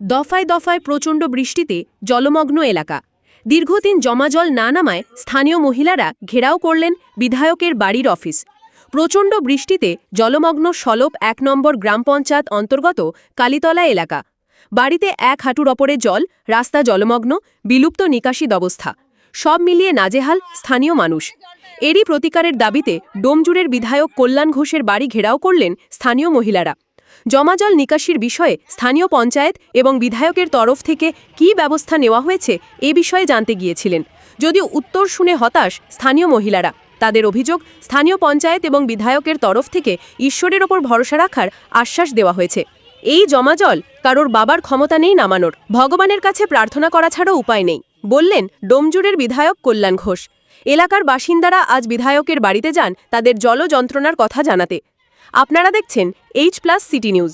দফায় দফায় প্রচণ্ড বৃষ্টিতে জলমগ্ন এলাকা। দীর্ঘদিন জমাজল না নামায় স্থানীয় মহিলারা ঘেরাও করলেন বিধায়কের বাড়ির অফিস। প্রচণ্ড বৃষ্টিতে জলমগ্ন সলপ এক নম্বর গ্রাম পঞ্চায়েত অন্তর্গত কালীতলা এলাকা। বাড়িতে এক হাঁটুর অপরে জল, রাস্তা জলমগ্ন, বিলুপ্ত নিকাশি ব্যবস্থা। সব মিলিয়ে নাজেহাল স্থানীয় মানুষ। এরই প্রতিকারের দাবিতে ডোমজুড়ের বিধায়ক কল্যাণ ঘোষের বাড়ি ঘেরাও করলেন স্থানীয় মহিলারা। জমাজল নিকাশির বিষয়ে স্থানীয় পঞ্চায়েত এবং বিধায়কের তরফ থেকে কী ব্যবস্থা নেওয়া হয়েছে এ বিষয়ে জানতে গিয়েছিলেন। যদিও উত্তর শুনে হতাশ স্থানীয় মহিলারা, তাদের অভিযোগ স্থানীয় পঞ্চায়েত এবং বিধায়কের তরফ থেকে ঈশ্বরের ওপর ভরসা রাখার আশ্বাস দেওয়া হয়েছে। এই জমাজল কারোর বাবার ক্ষমতা নেই নামানোর, ভগবানের কাছে প্রার্থনা করা ছাড়া উপায় নেই, বললেন ডোমজুরের বিধায়ক কল্যাণ ঘোষ। এলাকার বাসিন্দারা আজ বিধায়কের বাড়িতে যান তাদের জল যন্ত্রণার কথা জানাতে। আপনারা দেখছেন এইচ প্লাস সিটি নিউজ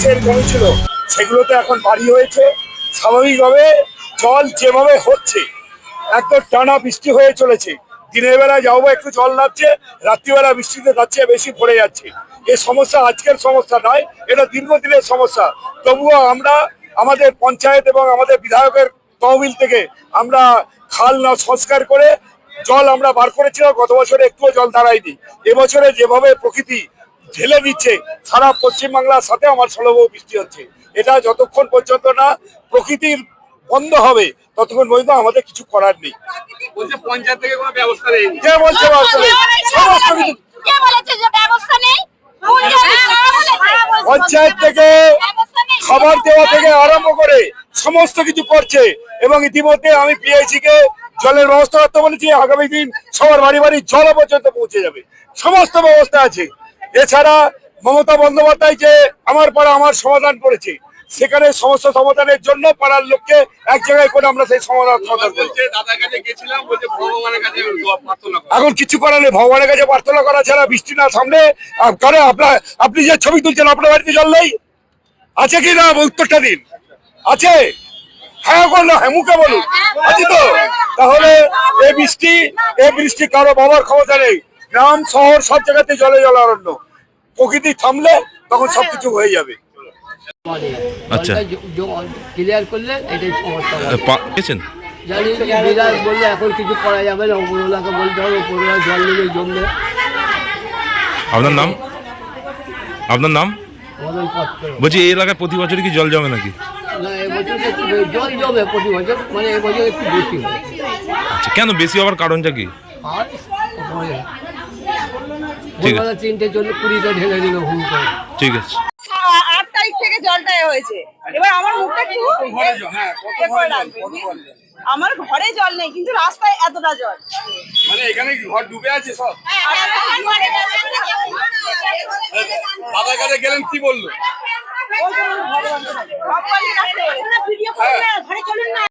গাছের জমি ছিল, সেগুলোতে এখন বাড়ি হয়েছে। স্বাভাবিকভাবে জল যেভাবে হচ্ছে, একদম টানা বৃষ্টি হয়ে চলেছে। দিনের বেলা যাব একটু জল নামছে, রাত্রিবেলা বৃষ্টিতে যাচ্ছে বেশি পড়ে যাচ্ছে। এই সমস্যা আজকের সমস্যা নয়, এটা দীর্ঘদিনের সমস্যা। তবুও আমরা আমাদের পঞ্চায়েত এবং আমাদের বিধায়কের তহবিল থেকে আমরা খাল না সংস্কার করে জল আমরা বার করেছিলাম, গত বছরে একটুও জল দাঁড়ায়নি। এবছরে যেভাবে প্রকৃতি ঢেলে দিচ্ছে। সারা পশ্চিমবাংলার সাথে আমার সলভ বৃষ্টি হচ্ছে। এটা যতক্ষণ পর্যন্ত না প্রকৃতির বন্ধ হবে ততক্ষণ পর্যন্ত আমাদের কিছু করার নেই। বলছে পঞ্চায়েত থেকে ব্যবস্থা নেই। কে বলছে আসলে সমস্ত কিছু কে বলেছে যে ব্যবস্থা নেই? পঞ্চায়েত থেকে খাবার দেওয়া থেকে আরম্ভ করে সমস্ত কিছু করছে। এবং ইতিমধ্যে আমি পিএইচি কে জলের ব্যবস্থা করতে বলেছি আগামী দিন সবার বাড়ি বাড়ি জল পর্যন্ত পৌঁছে যাবে। সমস্ত ব্যবস্থা আছে। এছাড়া মমতা বন্দ্যোপাধ্যায় যে আমার পাড়া আমার সমাধান করেছে সেখানে সমস্যা সমাধানের জন্য পাড়ার লোককে এক জায়গায় করে আমরা সেই সমাধান সমাধান। এখন কিছু করার নেই ভগবানের কাছে প্রার্থনা করা ছাড়া বৃষ্টি না সামনে আহ, করে আপনার আপনি যে ছবি তুলছেন আপনার বাড়িতে জল নেই? আছে কি না উত্তরটা দিন। আছে? হ্যাঁ বলল হ্যাঁ মুখে বলুন। আছে তো? তাহলে এই বৃষ্টি এই বৃষ্টি কারও বাবার ক্ষমতা নেই। গ্রাম শহর সব জায়গাতে জলে জলারণ্য প্রকৃতি থামলে তখন সবকিছু হয়ে যাবে। আচ্ছা। ক্লিয়ার করলে এটাই সমস্যা। জানি বিরাট বললে এখন কিছু করা যাবে না উপরওয়ালাকে বলতে হবে উপরওয়ালা জল নেবে জমলে আপনার নাম? আপনার নাম? বলছি এই এলাকায় প্রতি বছরই কি জল জমে নাকি? না এবছর জল জমে প্রতি বছর মানে এবছর একটু বেশি। হয় আচ্ছা কেন বেশি হওয়ার কারণটা কি? আর। ভোরবেলা তিনটে জল কুড়িটা ঢেলে দিল করে ঠিক আছে। আট তারিখ থেকে জলটা হয়েছে। এবার আমার মুখটা একটু। আমার ঘরে জল নেই কিন্তু রাস্তায় এতটা জল। মানে এখানে কি ঘর ডুবে আছে সব? হ্যাঁ, দাদার কাছে গেলেন কি বলল। হ্যাঁ।